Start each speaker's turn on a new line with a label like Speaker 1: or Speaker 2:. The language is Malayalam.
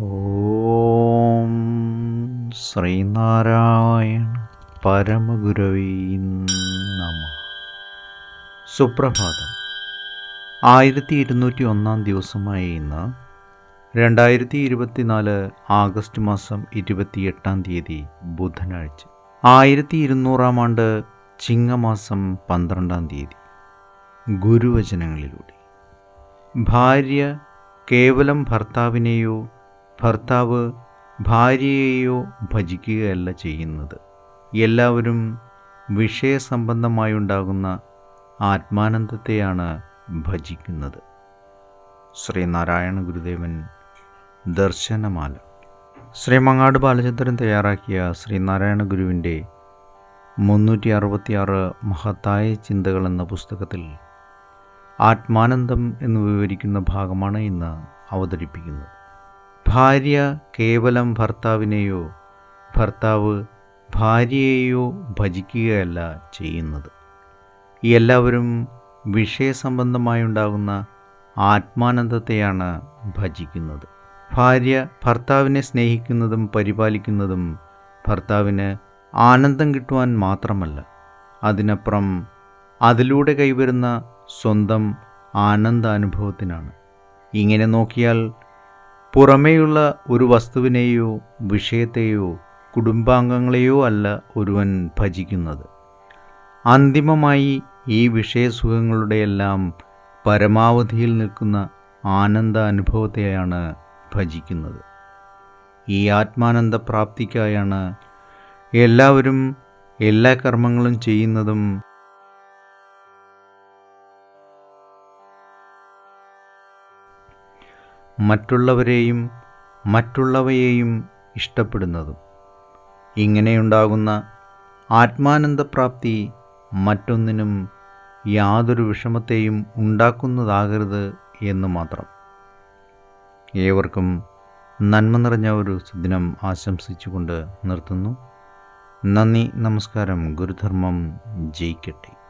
Speaker 1: ഓം ശ്രീനാരായണ പരമഗുരവീ നമ. സുപ്രഭാതം. ആയിരത്തി ഇരുന്നൂറ്റി ഒന്നാം ദിവസമായ ഇന്ന് രണ്ടായിരത്തി ഇരുപത്തിനാല് ആഗസ്റ്റ് മാസം ഇരുപത്തിയെട്ടാം തീയതി ബുധനാഴ്ച. ആയിരത്തി ഇരുന്നൂറാം ആണ്ട് ചിങ്ങമാസം പന്ത്രണ്ടാം തീയതി. ഗുരുവചനങ്ങളിലൂടെ. ഭാര്യ കേവലം ഭർത്താവിനെയോ ഭർത്താവ് ഭാര്യയെയോ ഭജിക്കുകയല്ല ചെയ്യുന്നത്. എല്ലാവരും വിഷയസംബന്ധമായുണ്ടാകുന്ന ആത്മാനന്ദത്തെയാണ് ഭജിക്കുന്നത്. ശ്രീനാരായണ ഗുരുദേവൻ ദർശനമാല. ശ്രീ മങ്ങാട് ബാലചന്ദ്രൻ തയ്യാറാക്കിയ ശ്രീനാരായണ ഗുരുവിന്റെ മുന്നൂറ്റി അറുപത്തിയാറ് മഹത്തായ ചിന്തകൾ എന്ന പുസ്തകത്തിൽ ആത്മാനന്ദം എന്ന് വിവരിക്കുന്ന ഭാഗമാണ് ഇന്ന് അവതരിപ്പിക്കുന്നത്. ഭാര്യ കേവലം ഭർത്താവിനെയോ ഭർത്താവ് ഭാര്യയെയോ ഭജിക്കുകയല്ല ചെയ്യുന്നത്. എല്ലാവരും വിഷയസംബന്ധമായുണ്ടാകുന്ന ആത്മാനന്ദത്തെയാണ് ഭജിക്കുന്നത്. ഭാര്യ ഭർത്താവിനെ സ്നേഹിക്കുന്നതും പരിപാലിക്കുന്നതും ഭർത്താവിന് ആനന്ദം കിട്ടുവാൻ മാത്രമല്ല. അതിനപ്പുറം അതിലൂടെ കൈവരുന്ന സ്വന്തം ആനന്ദാനുഭവത്തിനാണ്. ഇങ്ങനെ നോക്കിയാൽ പുറമേയുള്ള ഒരു വസ്തുവിനെയോ വിഷയത്തെയോ കുടുംബാംഗങ്ങളെയോ അല്ല ഒരുവൻ ഭജിക്കുന്നത്. അന്തിമമായി ഈ വിഷയസുഖങ്ങളുടെയെല്ലാം പരമാവധിയിൽ നിൽക്കുന്ന ആനന്ദ അനുഭവത്തെയാണ് ഭജിക്കുന്നത്. ഈ ആത്മാനന്ദ പ്രാപ്തിക്കായാണ് എല്ലാവരും എല്ലാ കർമ്മങ്ങളും ചെയ്യുന്നതും മറ്റുള്ളവരെയും മറ്റുള്ളവയെയും ഇഷ്ടപ്പെടുന്നതും. ഇങ്ങനെയുണ്ടാകുന്ന ആത്മാനന്ദപ്രാപ്തി മറ്റൊന്നിനും യാതൊരു വിഷമത്തെയും ഉണ്ടാക്കുന്നതാകരുത് എന്ന് മാത്രം. ഏവർക്കും നന്മ നിറഞ്ഞ ഒരു സുദിനം ആശംസിച്ചുകൊണ്ട് നിർത്തുന്നു. നന്ദി നമസ്കാരം ഗുരുധർമ്മം ജയിക്കട്ടെ.